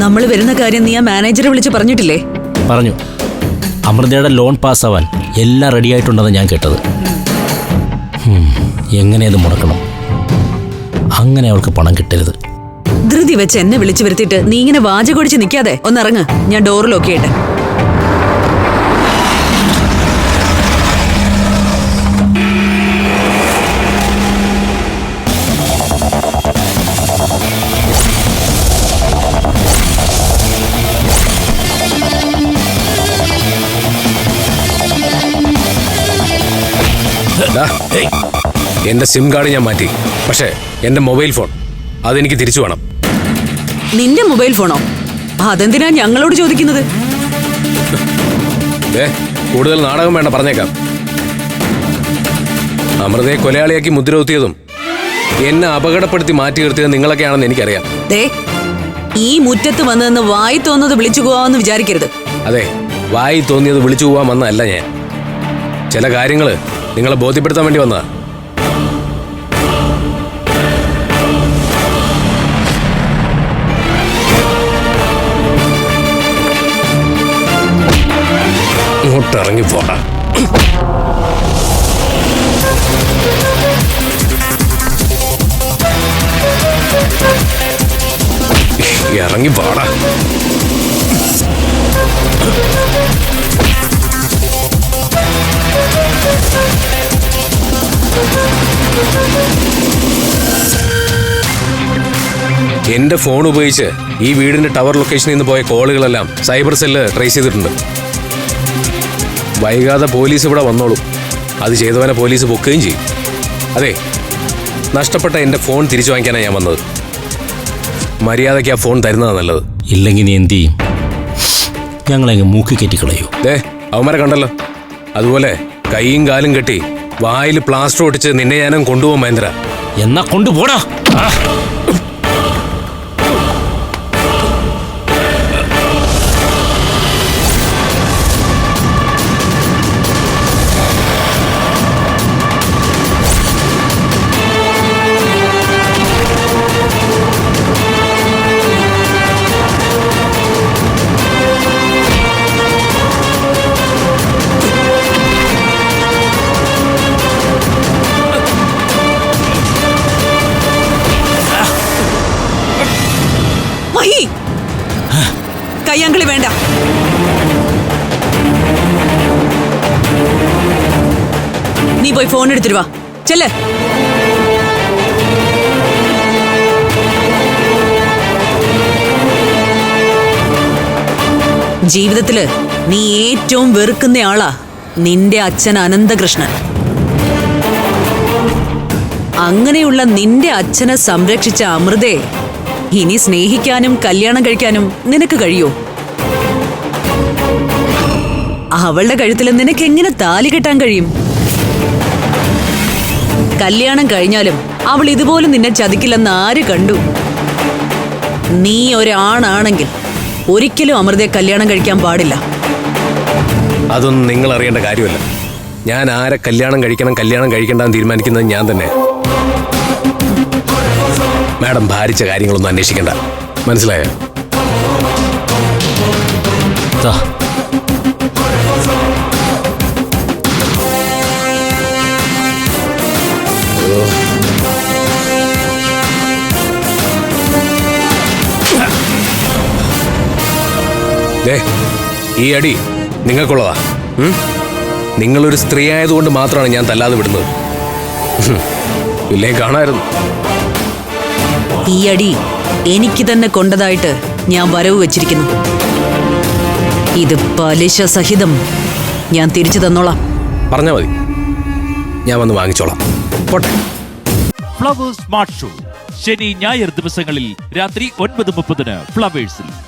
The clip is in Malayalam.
നമ്മൾ വരുന്ന കാര്യം നീ ആ മാനേജറെ വിളിച്ച് പറഞ്ഞിട്ടില്ലേ? പറഞ്ഞു. അമൃതയുടെ ലോൺ പാസ്സാവാൻ എല്ലാം റെഡി ആയിട്ടുണ്ടെന്ന് ഞാൻ കേട്ടത്. എങ്ങനെ അത് മുടക്കണം? അങ്ങനെ അവൾക്ക് പണം കിട്ടരുത്. ധൃതി വെച്ച് എന്നെ വിളിച്ചു വരുത്തിയിട്ട് നീ ഇങ്ങനെ വാചകൊടിച്ച് നിൽക്കാതെ ഒന്നിറങ്ങ്. ഞാൻ ഡോറിലൊക്കെ ഇട്ടെ എന്റെ സിം കാർഡ് ഞാൻ മാറ്റി. പക്ഷേ എന്റെ മൊബൈൽ ഫോൺ. അതെനിക്ക് തിരിച്ചു വേണം. നിന്റെ മൊബൈൽ ഫോണോ? അതെന്തിനാ ഞങ്ങളോട് ചോദിക്കുന്നത്? കൂടുതൽ നാടകം വേണ്ട പറഞ്ഞേക്കാം. അമൃതയെ കൊലയാളിയാക്കി മുദ്ര കുത്തിയതും എന്നെ അപകടപ്പെടുത്തി മാറ്റി നിർത്തിയത് നിങ്ങളൊക്കെയാണെന്ന് എനിക്കറിയാം. ഈ മുറ്റത്ത് വന്നതെന്ന് വായി തോന്നുന്നത് വിളിച്ചു പോവാന്ന് വിചാരിക്കരുത്. അതെ വായി തോന്നിയത് വിളിച്ചു പോവാൻ വന്നതല്ല ഞാൻ. ചില കാര്യങ്ങൾ നിങ്ങളെ ബോധ്യപ്പെടുത്താൻ വേണ്ടി വന്നതാ. ഇങ്ങോട്ടിറങ്ങി പോടാ. ഇറങ്ങി പോടാ എന്റെ ഫോൺ ഉപയോഗിച്ച് ഈ വീടിന്റെ ടവർ ലൊക്കേഷനിൽ നിന്ന് പോയ കോളുകളെല്ലാം സൈബർ സെല്ല് ട്രേസ് ചെയ്തിട്ടുണ്ട്. വൈകാതെ പോലീസ് ഇവിടെ വന്നോളും. അത് ചെയ്തവനെ പോലീസ് പൊക്കുകയും ചെയ്യും. അതെ നഷ്ടപ്പെട്ട എന്റെ ഫോൺ തിരിച്ചു വാങ്ങിക്കാനാണ് ഞാൻ വന്നത്. മര്യാദയ്ക്ക് ആ ഫോൺ തരുന്നതാണ് നല്ലത്. ഇല്ലെങ്കിൽ നീ എന്ത് ചെയ്യും? ഞങ്ങളെ മൂക്കി കയറ്റിക്കളയൂ ദേ അവന്മാരെ കണ്ടല്ലോ. അതുപോലെ കൈയും കാലും കെട്ടി വായിൽ പ്ലാസ്റ്റർ ഒട്ടിച്ച് നിന്നെ ഞാനും കൊണ്ടുപോകും മഹേന്ദ്ര. എന്നാ കൊണ്ടുപോടാ. മഹി കയ്യാങ്കളി വേണ്ട. നീ പോയി ഫോൺ എടുത്തിട്ട് വാ. ജീവിതത്തിൽ നീ ഏറ്റവും വെറുക്കുന്ന ആളാ നിന്റെ അച്ഛൻ അനന്തകൃഷ്ണൻ. അങ്ങനെയുള്ള നിന്റെ അച്ഛനെ സംരക്ഷിച്ച അമൃതയെ ഇനി സ്നേഹിക്കാനും കല്യാണം കഴിക്കാനും നിനക്ക് കഴിയോ? അവളുടെ കഴുത്തിൽ നിനക്ക് എങ്ങനെ താലി കെട്ടാൻ കഴിയും? കല്യാണം കഴിഞ്ഞാലും അവൾ ഇതുപോലെ നിന്നെ ചതിക്കില്ലെന്ന് ആര് കണ്ടു? നീ ഒരാണാണെങ്കിൽ ഒരിക്കലും അമൃതയെ കല്യാണം കഴിക്കാൻ പാടില്ല. അതൊന്നും നിങ്ങൾ അറിയേണ്ട കാര്യമല്ല. ഞാൻ ആരെ കല്യാണം കഴിക്കണം കല്യാണം കഴിക്കണ്ടെന്ന് തീരുമാനിക്കുന്നത് ഞാൻ തന്നെ. മാഡം ഭാരിച്ച കാര്യങ്ങളൊന്നും അന്വേഷിക്കണ്ട. മനസ്സിലായോ? ഈ അടി നിങ്ങൾക്കുള്ളതാ? നിങ്ങളൊരു സ്ത്രീ ആയതുകൊണ്ട് മാത്രമാണ് ഞാൻ തല്ലാതെ വിടുന്നത്. ഇല്ലേ കാണായിരുന്നു. ഈ അടി എനിക്ക് തന്നെ കൊണ്ടതായിട്ട് ഞാൻ വരവ് വെച്ചിരിക്കുന്നു. ഇത് പലിശ സഹിതം ഞാൻ തിരിച്ചു തന്നോളാം. പറഞ്ഞാൽ മതി. ഞാൻ വന്ന് വാങ്ങിച്ചോളാം. പോട്ടെ. Flowers smart show. ശനി ഞായർ ദിവസങ്ങളിൽ രാത്രി ഒൻപത് മുപ്പതിന് ഫ്ലവേഴ്സിൽ.